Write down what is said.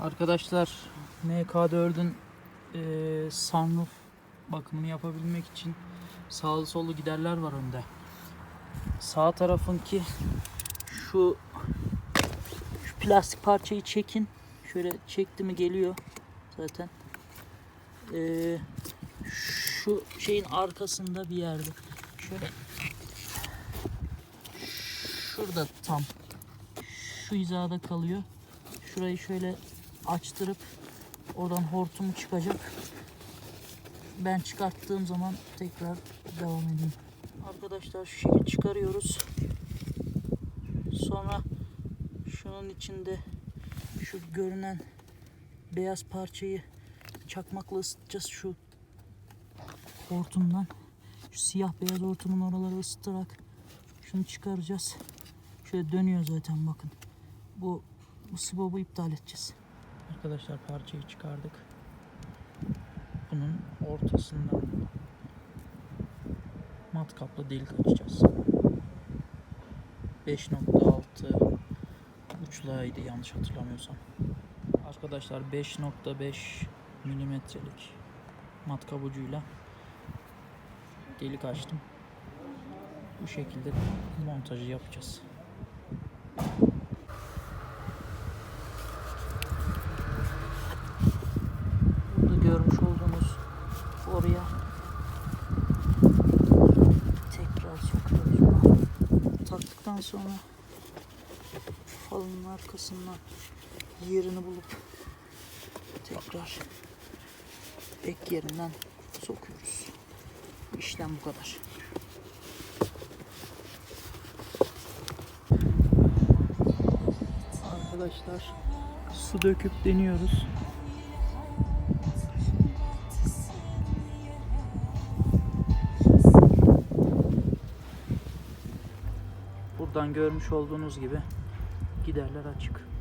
Arkadaşlar MK4'ün eee sunroof bakımını yapabilmek için sağlı sollu giderler var önde. Sağ tarafınki şu, şu plastik parçayı çekin. Şöyle çekti mi geliyor zaten. Eee, şu şeyin arkasında bir yerde. Şöyle şurada tam şu hizada kalıyor. Şurayı şöyle açtırıp oradan hortum çıkacak. Ben çıkarttığım zaman tekrar devam edeyim. Arkadaşlar şu şekilde çıkarıyoruz. Sonra şunun içinde şu görünen beyaz parçayı çakmakla ısıtacağız şu hortumdan. Şu siyah beyaz hortumun oraları ısıtarak şunu çıkaracağız. Şöyle dönüyor zaten bakın. Bu bu sibob'u iptal edeceğiz. Arkadaşlar parçayı çıkardık. Bunun ortasından matkapla delik açacağız. 5.6 uçlağıydı yanlış hatırlamıyorsam. Arkadaşlar 5.5 milimetrelik matkap ucuyla delik açtım. Bu şekilde montajı yapacağız. Burada görmüş olduğunuz oraya tekrar sokuyoruz. Taktıktan sonra falının arkasından yerini bulup tekrar ek yerinden sokuyoruz. İşlem bu kadar. Arkadaşlar su döküp deniyoruz. Buradan görmüş olduğunuz gibi giderler açık.